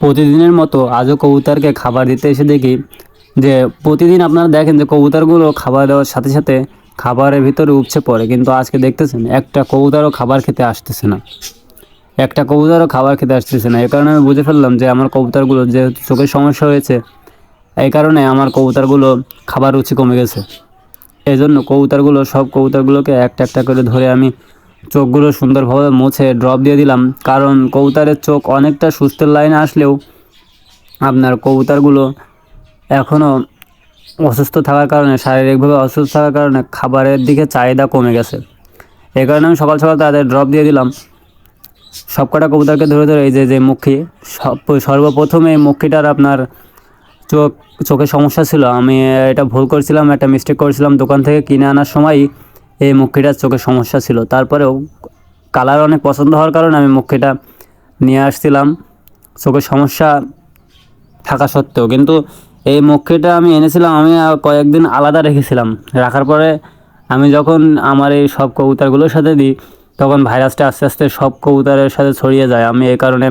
প্রতিদিনের মতো আজও কবুতরকে খাবার দিতে এসে দেখি যে প্রতিদিন আপনারা দেখেন যে কবুতরগুলো খাবার দেওয়ার সাথে সাথে খাবারের ভিতরে উপচে পড়ে। কিন্তু আজকে দেখতেছেন, একটা কবুতরও খাবার খেতে আসতেছে না। একটা কবুতরও খাবার খেতে আসতেছে না। এই কারণে আমি বুঝে ফেললাম যে আমার কবুতরগুলো যেহেতু চোখের সমস্যা হয়েছে এই কারণে আমার কবুতরগুলো খাবার রুচি কমে গেছে। এই জন্য কবুতরগুলো, সব কবুতরগুলোকে একটা একটা করে ধরে আমি চোখগুলো সুন্দরভাবে মুছে ড্রপ দিয়ে দিলাম। কারণ কবুতরের চোখ অনেকটা সুস্থের লাইনে আসলেও আপনার কবুতরগুলো এখনও অসুস্থ থাকার কারণে, শারীরিকভাবে অসুস্থ থাকার কারণে খাবারের দিকে চাহিদা কমে গেছে। এই কারণে আমি সকাল সকাল তাদের ড্রপ দিয়ে দিলাম। সব কটা কবুতরকে ধরে ধরে এই যে যে মুখী, সব সর্বপ্রথমে এই মুখীটার আপনার চোখ চোখের সমস্যা ছিল। আমি এটা ভুল করছিলাম, একটা মিস্টেক করেছিলাম দোকান থেকে কিনে আনার সময়। এই মুখিটার চোখের সমস্যা ছিল। তারপরেও কালার অনেক পছন্দ হওয়ার কারণে আমি মুখিটা নিয়ে আসছিলাম। চোখের সমস্যা থাকা সত্ত্বেও। কিন্তু এই মুখিটা আমি এনেছিলাম, আমি কয়েকদিন আলাদা রেখেছিলাম। রাখার পরে আমি যখন আমার এই সব কবুতরগুলোর সাথে দিই, তখন ভাইরাসটা আস্তে আস্তে সব কবুতরের সাথে ছড়িয়ে যায়। আমি এই কারণে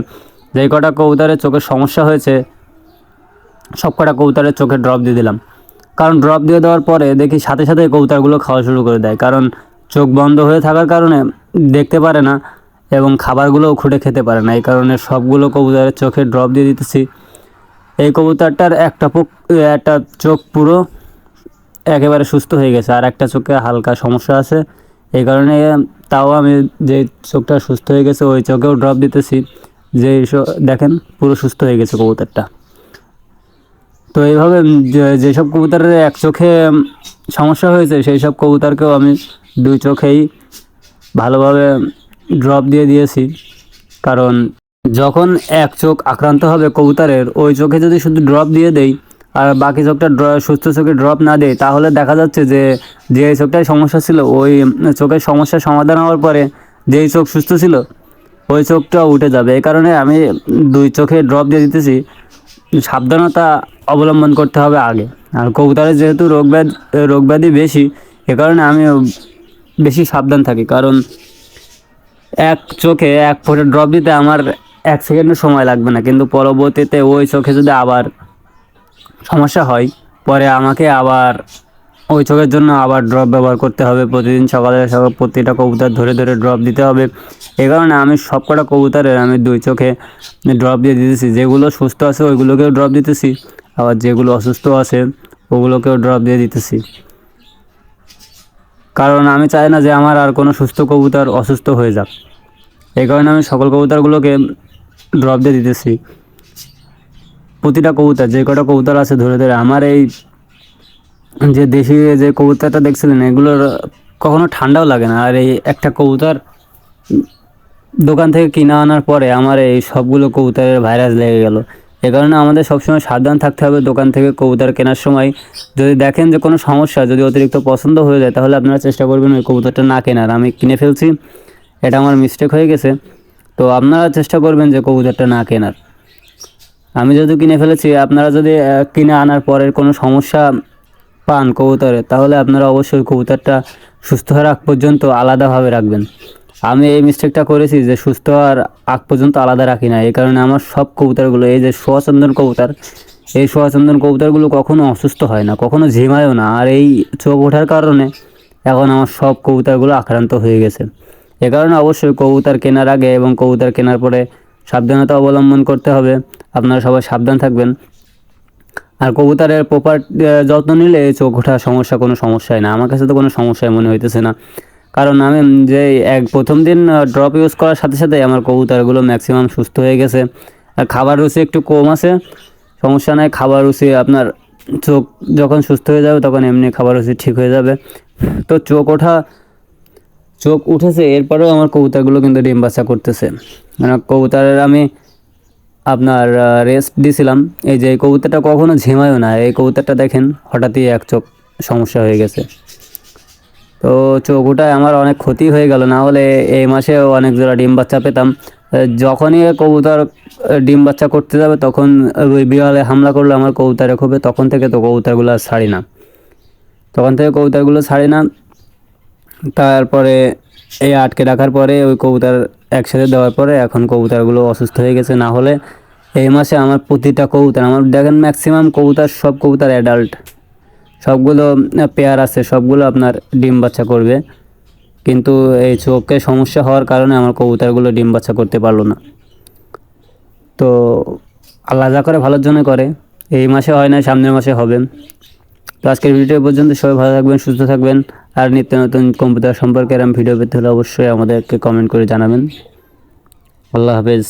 যেই কটা কবুতরের চোখের সমস্যা হয়েছে, সব কটা কবুতরের চোখে ড্রপ দিয়ে দিলাম। কারণ ড্রপ দিয়ে দেওয়ার পরে দেখি সাথে সাথে কবুতরগুলো খাওয়া শুরু করে দেয়। কারণ চোখ বন্ধ হয়ে থাকার কারণে দেখতে পারে না এবং খাবারগুলোও খুঁটে খেতে পারে না। এই কারণে সবগুলো কবুতরের চোখে ড্রপ দিয়ে দিতেছি। এই কবুতরটার একটা পোক একটা চোখ পুরো একেবারে সুস্থ হয়ে গেছে আর একটা চোখে হালকা সমস্যা আছে। এই কারণে তাও আমি যে চোখটা সুস্থ হয়ে গেছে ওই চোখেও ড্রপ দিতেছি। যে দেখেন পুরো সুস্থ হয়ে গেছে কবুতরটা। তো এইভাবে যে- যেসব কবুতরের এক চোখে সমস্যা হয়েছে, সেই সব কবুতরকেও আমি দুই চোখেই ভালোভাবে ড্রপ দিয়ে দিয়েছি। কারণ যখন এক চোখ আক্রান্ত হবে কবুতরের, ওই চোখে যদি শুধু ড্রপ দিয়ে দেই, আর বাকি চোখটা ড্র- সুস্থ চোখে ড্রপ না দেয় তাহলে দেখা যাচ্ছে যে যে চোখটায় সমস্যা ছিল, ওই চোখের সমস্যার সমাধান হওয়ার পরে যেই চোখ সুস্থ ছিল, ওই চোখটাও উঠে যাবে। এই কারণে আমি দুই চোখে ড্রপ দিয়ে দিতেছি। সাবধানতা অবলম্বন করতে হবে আগে। আর কবুতরের যেহেতু রোগ ব্যাধি রোগ ব্যাধি বেশি, এ কারণে আমি বেশি সাবধান থাকি। কারণ এক চোখে এক ফোঁটা ড্রপ দিতে আমার এক সেকেন্ডের সময় লাগবে না। কিন্তু পরবর্তীতে ওই চোখে যদি আবার সমস্যা হয়, পরে আমাকে আবার ওই চোখের জন্য আবার ড্রপ ব্যবহার করতে হবে। প্রতিদিন সকালে সকাল প্রতিটা কবুতর ধরে ধরে ড্রপ দিতে হবে। এ কারণে আমি সব কটা কবুতরের আমি দুই চোখে ড্রপ দিয়ে দিতেছি। যেগুলো সুস্থ আছে ওইগুলোকেও ড্রপ দিতেছি। আবার যেগুলো অসুস্থ আছে, ওগুলোকেও ড্রপ দিয়ে দিতেছি। কারণ আমি চাই না যে আমার আর কোনো সুস্থ কবুতর অসুস্থ হয়ে যাক। এই কারণে আমি সকল কবুতরগুলোকে ড্রপ দিয়ে দিতেছি। প্রতিটা কবুতর, যে কটা কবুতর আছে ধরে ধরে, আমার এই যে দেশি যে কবুতরটা দেখছিলেন, এগুলোর কখনো ঠান্ডাও লাগে না। আর এই একটা কবুতর দোকান থেকে কিনে আনার পরে আমার এই সবগুলো কবুতরের ভাইরাস লেগে গেল। এ কারণে আমাদের সবসময় সাবধান থাকতে হবে দোকান থেকে কবুতর কেনার সময়। যদি দেখেন যে কোনো সমস্যা, যদি অতিরিক্ত পছন্দ হয়ে যায়, তাহলে আপনারা চেষ্টা করবেন ওই কবুতরটা না কেনার। আমি কিনে ফেলছি, এটা আমার মিস্টেক হয়ে গেছে। তো আপনারা চেষ্টা করবেন যে কবুতরটা না কেনার। আমি যেহেতু কিনে ফেলেছি, আপনারা যদি কিনে আনার পরের কোনো সমস্যা পান কবুতরে, তাহলে আপনারা অবশ্যই কবুতরটা সুস্থ আগ পর্যন্ত আলাদাভাবে রাখবেন। আমি এই মিস্টেকটা করেছি যে সুস্থ আর আগ পর্যন্ত আলাদা রাখি না এই কারণে আমার সব কবুতরগুলো, এই যে সোয়াচন্দন কবুতর, এই সোয়াচন্দন কবুতরগুলো কখনো অসুস্থ হয় না, কখনো ঝিমায়ও না। আর এই চোখ ওঠার কারণে এখন আমার সব কবুতরগুলো আক্রান্ত হয়ে গেছে। এ কারণে অবশ্যই কবুতর কেনার আগে এবং কবুতর কেনার পরে সাবধানতা অবলম্বন করতে হবে। আপনারা সবাই সাবধান থাকবেন। আর কবুতরের প্রপার যত্ন নিলে চোখ ওঠার সমস্যা কোনো সমস্যাই না। আমার কাছে তো কোনো সমস্যাই মনে হইতেছে না। কারণ আমি যে এক প্রথম দিন ড্রপ ইউজ করার সাথে সাথে আমার কবুতরগুলো ম্যাক্সিমাম সুস্থ হয়ে গেছে। আর খাবার রুচি একটু কম আছে। সমস্যা নাই, খাবার রুচি আপনার চোখ যখন সুস্থ হয়ে যাবে তখন এমনি খাবার রুচি ঠিক হয়ে যাবে। তো চোখ ওঠা, চোখ উঠেছে, এরপরেও আমার কবুতরগুলো কিন্তু ডিম বাচ্চা করতেছে। মানে কবুতরের আমি আপনার রেস্ট দিয়েছিলাম এই যে এই কবুতরটা কখনো ঝিমায়ও না। এই কবুতরটা দেখেন, হঠাৎই এক চোখ সমস্যা হয়ে গেছে। তো ওঠায় আমার অনেক ক্ষতি হয়ে গেল, না হলে এই মাসে অনেক জোড়া ডিম বাচ্চা পেতাম। যখনই কবুতর ডিম বাচ্চা করতে যাবে, তখন ওই বিড়ালে হামলা করলে আমার কবুতরে খুবই তখন থেকে তো কবুতরগুলো আর ছাড়ি না। তখন থেকে কবুতরগুলো ছাড়ি না। তারপরে এই আটকে রাখার পরে ওই কবুতর একসাথে দেওয়ার পরে এখন কবুতরগুলো অসুস্থ হয়ে গেছে, না হলে এই মাসে আমার প্রতিটা কবুতর, আমার দেখেন ম্যাক্সিমাম কবুতর, সব কবুতর অ্যাডাল্ট সবগুলো পেয়ার আছে, সবগুলো আপনার ডিম বাচ্চা করবে। কিন্তু এই চোখে সমস্যা হওয়ার কারণে আমার কবুতরগুলো ডিম বাচ্চা করতে পারল না। তো আল্লাহ যা করে ভালোর জন্য করে। এই মাসে হয় না, সামনের মাসে হবে। তো আজকের ভিডিও পর্যন্ত সবাই ভালো থাকবেন, সুস্থ থাকবেন। আর নিত্য নতুন কম্পিউটার সম্পর্কে এরকম ভিডিও পেতে হলে অবশ্যই আমাদেরকে কমেন্ট করে জানাবেন। আল্লাহ হাফেজ।